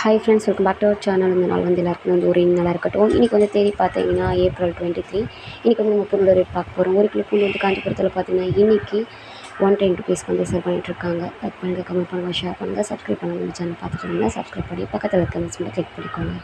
Hi friends welcome back to our channel இந்த நாள் வந்து எல்லாருக்கும் வந்து ஒரு நல்லா இருக்கட்டும். இன்றைக்கி வந்து தேதி பார்த்தீங்கன்னா ஏப்ரல் டுவெண்ட்டி த்ரீ இன்றைக்கி வந்து நம்ம பொருள் ரேட் பார்க்க போகிறோம் ஒரு கிலோ பூண்டு வந்து காஞ்சிபுரத்தில் பார்த்தீங்கன்னா இன்றைக்கி ஒன் டென் ருபீஸ்க்கு வந்து சேல் பண்ணிகிட்ருக்காங்க லைக் பண்ணுங்கள் கமெண்ட் பண்ணுங்கள் ஷேர் பண்ணுங்கள் சப்ஸ்கிரைப் பண்ணுங்கள் சேனல் பார்த்துட்டு இருந்தால் சப்ஸ்கிரைப் பண்ணி பக்கத்தில் இருக்க மிஸ் மட்டும் கிளிக் பண்ணிக்கோங்க.